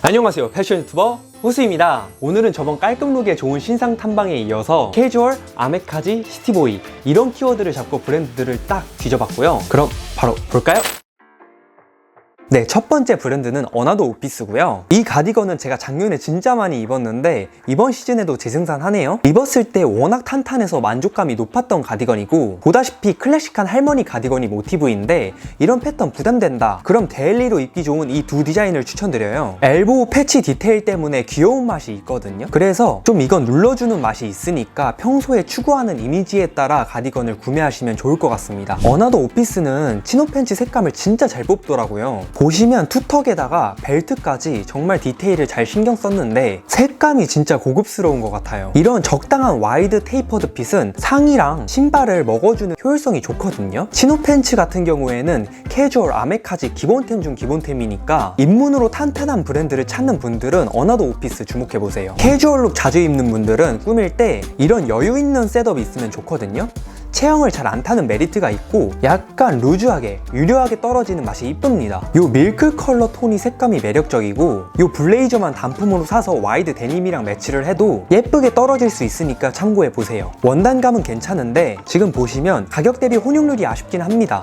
안녕하세요. 패션 유튜버 호수입니다. 오늘은 저번 깔끔룩에 좋은 신상 탐방에 이어서 캐주얼, 아메카지, 시티보이 이런 키워드를 잡고 브랜드들을 딱 뒤져봤고요. 그럼 바로 볼까요? 네, 첫 번째 브랜드는 어나더 오피스고요. 이 가디건은 제가 작년에 진짜 많이 입었는데 이번 시즌에도 재생산하네요. 입었을 때 워낙 탄탄해서 만족감이 높았던 가디건이고 보다시피 클래식한 할머니 가디건이 모티브인데 이런 패턴 부담된다. 그럼 데일리로 입기 좋은 이 두 디자인을 추천드려요. 엘보우 패치 디테일 때문에 귀여운 맛이 있거든요. 그래서 좀 이건 눌러주는 맛이 있으니까 평소에 추구하는 이미지에 따라 가디건을 구매하시면 좋을 것 같습니다. 어나더 오피스는 치노 팬츠 색감을 진짜 잘 뽑더라고요. 보시면 투턱에다가 벨트까지 정말 디테일을 잘 신경 썼는데 색감이 진짜 고급스러운 것 같아요. 이런 적당한 와이드 테이퍼드 핏은 상의랑 신발을 먹어주는 효율성이 좋거든요. 치노 팬츠 같은 경우에는 캐주얼 아메카지 기본템 중 기본템이니까 입문으로 탄탄한 브랜드를 찾는 분들은 어나더 오피스 주목해보세요. 캐주얼룩 자주 입는 분들은 꾸밀 때 이런 여유 있는 셋업이 있으면 좋거든요. 체형을 잘 안 타는 메리트가 있고 약간 루즈하게 유려하게 떨어지는 맛이 이쁩니다. 요 밀크 컬러 톤이 색감이 매력적이고 요 블레이저만 단품으로 사서 와이드 데님이랑 매치를 해도 예쁘게 떨어질 수 있으니까 참고해 보세요. 원단감은 괜찮은데 지금 보시면 가격 대비 혼용률이 아쉽긴 합니다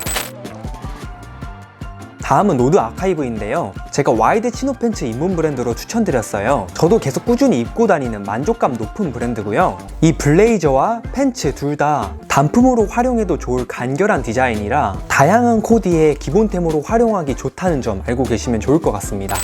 다음은 노드 아카이브인데요. 제가 와이드 치노 팬츠 입문 브랜드로 추천드렸어요. 저도 계속 꾸준히 입고 다니는 만족감 높은 브랜드고요. 이 블레이저와 팬츠 둘 다 단품으로 활용해도 좋을 간결한 디자인이라 다양한 코디에 기본템으로 활용하기 좋다는 점 알고 계시면 좋을 것 같습니다.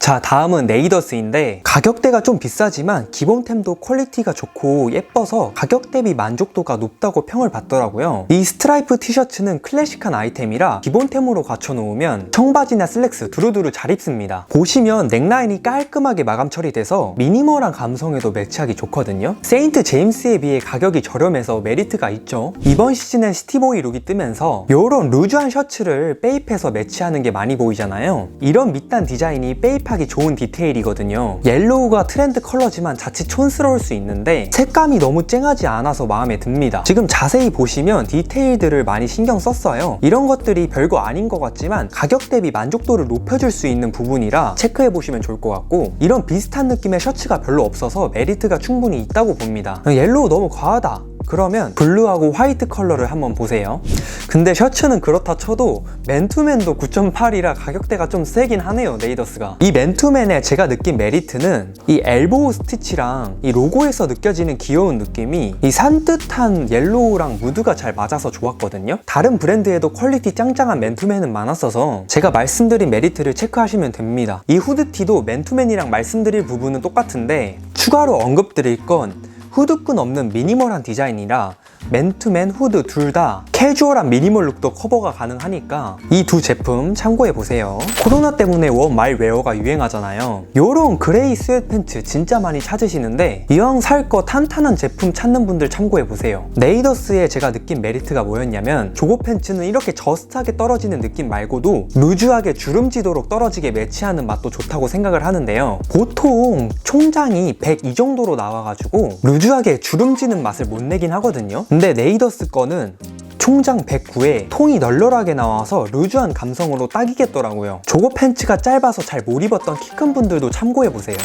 자 다음은 네이더스인데 가격대가 좀 비싸지만 기본템도 퀄리티가 좋고 예뻐서 가격 대비 만족도가 높다고 평을 받더라고요. 이 스트라이프 티셔츠는 클래식한 아이템이라 기본템으로 갖춰놓으면 청바지나 슬랙스 두루두루 잘 입습니다. 보시면 넥라인이 깔끔하게 마감 처리돼서 미니멀한 감성에도 매치하기 좋거든요. 세인트 제임스에 비해 가격이 저렴해서 메리트가 있죠. 이번 시즌엔 시티보이 룩이 뜨면서 이런 루즈한 셔츠를 베입해서 매치하는 게 많이 보이잖아요. 이런 밑단 디자인이 베입 하기 좋은 디테일이거든요. 옐로우가 트렌드 컬러지만 자칫 촌스러울 수 있는데 색감이 너무 쨍하지 않아서 마음에 듭니다. 지금 자세히 보시면 디테일들을 많이 신경 썼어요. 이런 것들이 별거 아닌 것 같지만 가격 대비 만족도를 높여줄 수 있는 부분이라 체크해 보시면 좋을 것 같고 이런 비슷한 느낌의 셔츠가 별로 없어서 메리트가 충분히 있다고 봅니다. 옐로우 너무 과하다. 그러면 블루하고 화이트 컬러를 한번 보세요. 근데 셔츠는 그렇다 쳐도 맨투맨도 9.8이라 가격대가 좀 세긴 하네요, 네이더스가. 이 맨투맨의 제가 느낀 메리트는 이 엘보우 스티치랑 이 로고에서 느껴지는 귀여운 느낌이 이 산뜻한 옐로우랑 무드가 잘 맞아서 좋았거든요. 다른 브랜드에도 퀄리티 짱짱한 맨투맨은 많았어서 제가 말씀드린 메리트를 체크하시면 됩니다. 이 후드티도 맨투맨이랑 말씀드릴 부분은 똑같은데 추가로 언급드릴 건 후드끈 없는 미니멀한 디자인이라 맨투맨, 후드 둘 다 캐주얼한 미니멀 룩도 커버가 가능하니까 이 두 제품 참고해 보세요. 코로나 때문에 원 말웨어가 유행하잖아요. 요런 그레이 스웨트 팬츠 진짜 많이 찾으시는데 이왕 살 거 탄탄한 제품 찾는 분들 참고해 보세요. 네이더스에 제가 느낀 메리트가 뭐였냐면 조거 팬츠는 이렇게 저스트하게 떨어지는 느낌 말고도 루즈하게 주름지도록 떨어지게 매치하는 맛도 좋다고 생각을 하는데요. 보통 총장이 100 이 정도로 나와가지고 루즈하게 주름지는 맛을 못 내긴 하거든요. 근데 네이더스 거는 총장 109에 통이 널널하게 나와서 루즈한 감성으로 딱이겠더라고요. 조거 팬츠가 짧아서 잘 못 입었던 키 큰 분들도 참고해보세요.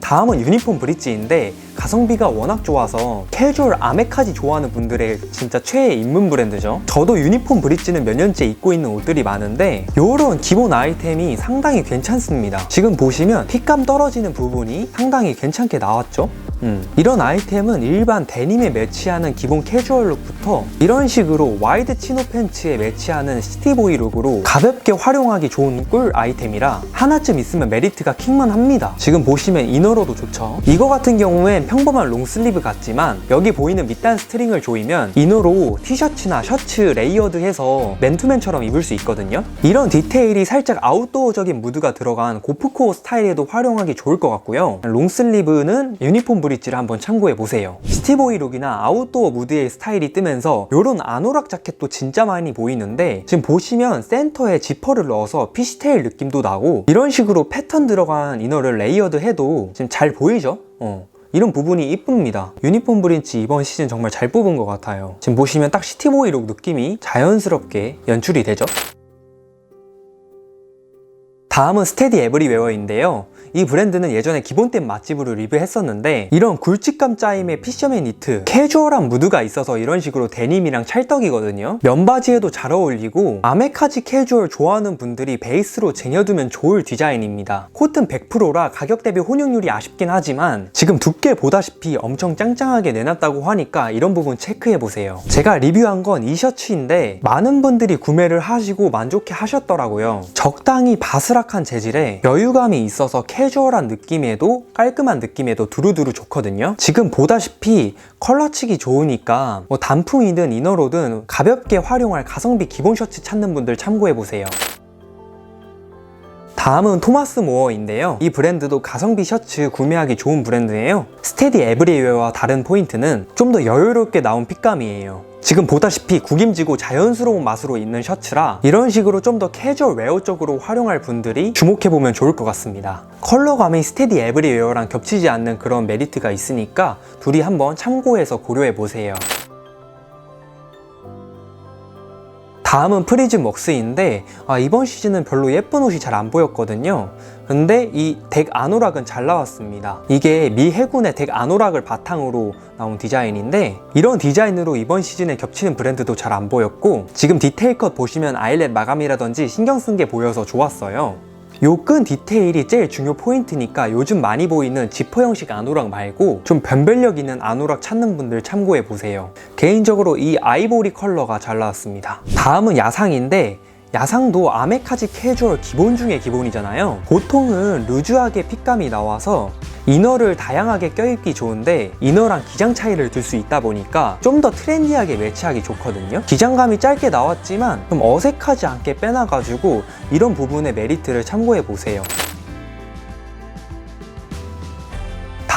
다음은 유니폼 브릿지인데 가성비가 워낙 좋아서 캐주얼 아메카지 좋아하는 분들의 진짜 최애 입문 브랜드죠. 저도 유니폼 브릿지는 몇 년째 입고 있는 옷들이 많은데 이런 기본 아이템이 상당히 괜찮습니다. 지금 보시면 핏감 떨어지는 부분이 상당히 괜찮게 나왔죠. 음, 이런 아이템은 일반 데님에 매치하는 기본 캐주얼 룩부터 이런 식으로 와이드 치노 팬츠에 매치하는 시티보이 룩으로 가볍게 활용하기 좋은 꿀 아이템이라 하나쯤 있으면 메리트가 킹만 합니다. 지금 보시면 이너로도 좋죠. 이거 같은 경우엔 평범한 롱슬리브 같지만 여기 보이는 밑단 스트링을 조이면 이너로 티셔츠나 셔츠 레이어드해서 맨투맨처럼 입을 수 있거든요. 이런 디테일이 살짝 아웃도어적인 무드가 들어간 고프코어 스타일에도 활용하기 좋을 것 같고요. 롱슬리브는 유니폼 브릿지를 한번 참고해 보세요. 시티보이 룩이나 아웃도어 무드의 스타일이 뜨면서 이런 아노락 자켓도 진짜 많이 보이는데 지금 보시면 센터에 지퍼를 넣어서 피시테일 느낌도 나고 이런 식으로 패턴 들어간 이너를 레이어드 해도 지금 잘 보이죠? 어. 이런 부분이 이쁩니다. 유니폼 브린치 이번 시즌 정말 잘 뽑은 것 같아요. 지금 보시면 딱 시티보이 룩 느낌이 자연스럽게 연출이 되죠? 다음은 스테디 에브리웨어인데요. 이 브랜드는 예전에 기본템 맛집으로 리뷰했었는데 이런 굵직감 짜임의 피셔맨 니트 캐주얼한 무드가 있어서 이런 식으로 데님이랑 찰떡이거든요. 면바지에도 잘 어울리고 아메카지 캐주얼 좋아하는 분들이 베이스로 쟁여두면 좋을 디자인입니다. 코튼 100%라 가격 대비 혼용률이 아쉽긴 하지만 지금 두께 보다시피 엄청 짱짱하게 내놨다고 하니까 이런 부분 체크해보세요. 제가 리뷰한 건 이 셔츠인데 많은 분들이 구매를 하시고 만족해 하셨더라고요. 적당히 바스락한 재질에 여유감이 있어서 캐 주얼한 느낌에도 깔끔한 느낌에도 두루두루 좋거든요. 지금 보다시피 컬러치기 좋으니까 뭐 단풍이든 이너로든 가볍게 활용할 가성비 기본 셔츠 찾는 분들 참고해보세요. 다음은 토마스 모어인데요. 이 브랜드도 가성비 셔츠 구매하기 좋은 브랜드예요. 스테디 에브리웨어와 다른 포인트는 좀 더 여유롭게 나온 핏감이에요. 지금 보다시피 구김지고 자연스러운 맛으로 입는 셔츠라 이런 식으로 좀 더 캐주얼 웨어 쪽으로 활용할 분들이 주목해보면 좋을 것 같습니다. 컬러감이 스테디 에브리웨어랑 겹치지 않는 그런 메리트가 있으니까 둘이 한번 참고해서 고려해보세요. 다음은 프리즘 웍스인데 아, 이번 시즌은 별로 예쁜 옷이 잘 안 보였거든요. 근데 이 덱 아노락은 잘 나왔습니다. 이게 미 해군의 덱 아노락을 바탕으로 나온 디자인인데 이런 디자인으로 이번 시즌에 겹치는 브랜드도 잘 안 보였고 지금 디테일 컷 보시면 아일렛 마감이라든지 신경 쓴 게 보여서 좋았어요. 요 끈 디테일이 제일 중요 포인트니까 요즘 많이 보이는 지퍼 형식 아노락 말고 좀 변별력 있는 아노락 찾는 분들 참고해 보세요. 개인적으로 이 아이보리 컬러가 잘 나왔습니다. 다음은 야상인데 야상도 아메카지 캐주얼 기본 중에 기본이잖아요. 보통은 루즈하게 핏감이 나와서 이너를 다양하게 껴입기 좋은데 이너랑 기장 차이를 둘 수 있다 보니까 좀 더 트렌디하게 매치하기 좋거든요. 기장감이 짧게 나왔지만 좀 어색하지 않게 빼놔가지고 이런 부분의 메리트를 참고해 보세요.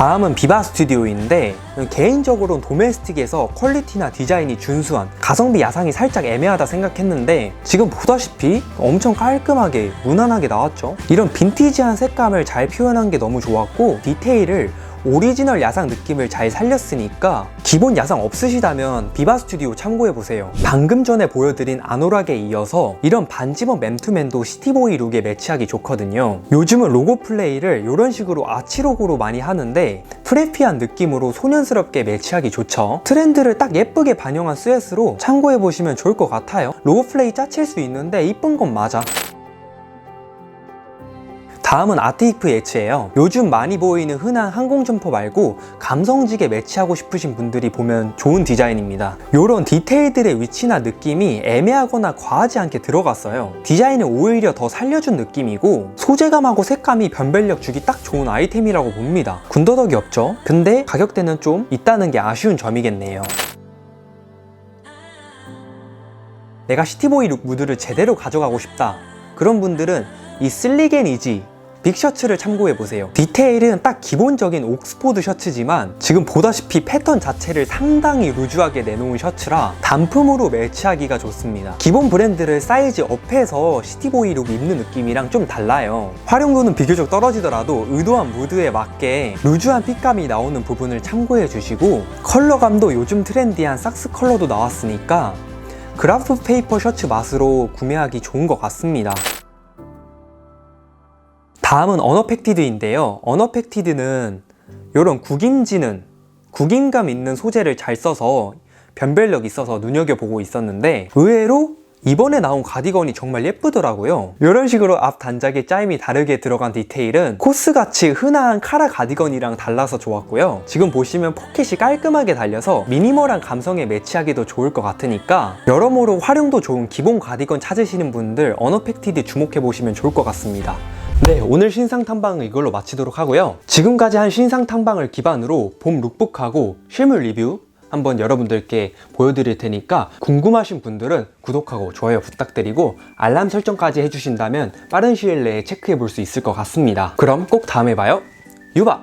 다음은 비바 스튜디오인데 개인적으로는 도메스틱에서 퀄리티나 디자인이 준수한 가성비 야상이 살짝 애매하다 생각했는데 지금 보다시피 엄청 깔끔하게 무난하게 나왔죠. 이런 빈티지한 색감을 잘 표현한 게 너무 좋았고 디테일을 오리지널 야상 느낌을 잘 살렸으니까 기본 야상 없으시다면 비바 스튜디오 참고해보세요. 방금 전에 보여드린 아노락에 이어서 이런 반지번 맨투맨도 시티보이 룩에 매치하기 좋거든요. 요즘은 로고 플레이를 이런 식으로 아치로고로 많이 하는데 프레피한 느낌으로 소년스럽게 매치하기 좋죠. 트렌드를 딱 예쁘게 반영한 스웨스로 참고해보시면 좋을 것 같아요. 로고 플레이 짜칠 수 있는데 이쁜 건 맞아. 다음은 아트이프 예츠예요. 요즘 많이 보이는 흔한 항공 점퍼 말고 감성지게 매치하고 싶으신 분들이 보면 좋은 디자인입니다. 이런 디테일들의 위치나 느낌이 애매하거나 과하지 않게 들어갔어요. 디자인을 오히려 더 살려준 느낌이고 소재감하고 색감이 변별력 주기 딱 좋은 아이템이라고 봅니다. 군더더기 없죠? 근데 가격대는 좀 있다는 게 아쉬운 점이겠네요. 내가 시티보이 룩 무드를 제대로 가져가고 싶다. 그런 분들은 이 슬릭 앤 이지 빅셔츠를 참고해보세요. 디테일은 딱 기본적인 옥스포드 셔츠지만 지금 보다시피 패턴 자체를 상당히 루즈하게 내놓은 셔츠라 단품으로 매치하기가 좋습니다. 기본 브랜드를 사이즈 업해서 시티보이 룩 입는 느낌이랑 좀 달라요. 활용도는 비교적 떨어지더라도 의도한 무드에 맞게 루즈한 핏감이 나오는 부분을 참고해 주시고 컬러감도 요즘 트렌디한 삭스 컬러도 나왔으니까 그라프 페이퍼 셔츠 맛으로 구매하기 좋은 것 같습니다. 다음은 언어팩티드인데요. 언어팩티드는 이런 구김지는 구김감 있는 소재를 잘 써서 변별력 있어서 눈여겨보고 있었는데 의외로 이번에 나온 가디건이 정말 예쁘더라고요. 이런 식으로 앞 단작의 짜임이 다르게 들어간 디테일은 코스같이 흔한 카라 가디건이랑 달라서 좋았고요. 지금 보시면 포켓이 깔끔하게 달려서 미니멀한 감성에 매치하기도 좋을 것 같으니까 여러모로 활용도 좋은 기본 가디건 찾으시는 분들 언어팩티드 주목해보시면 좋을 것 같습니다. 네, 오늘 신상 탐방은 이걸로 마치도록 하고요. 지금까지 한 신상 탐방을 기반으로 봄 룩북하고 실물 리뷰 한번 여러분들께 보여드릴 테니까 궁금하신 분들은 구독하고 좋아요 부탁드리고 알람 설정까지 해주신다면 빠른 시일 내에 체크해 볼 수 있을 것 같습니다. 그럼 꼭 다음에 봐요. 유바!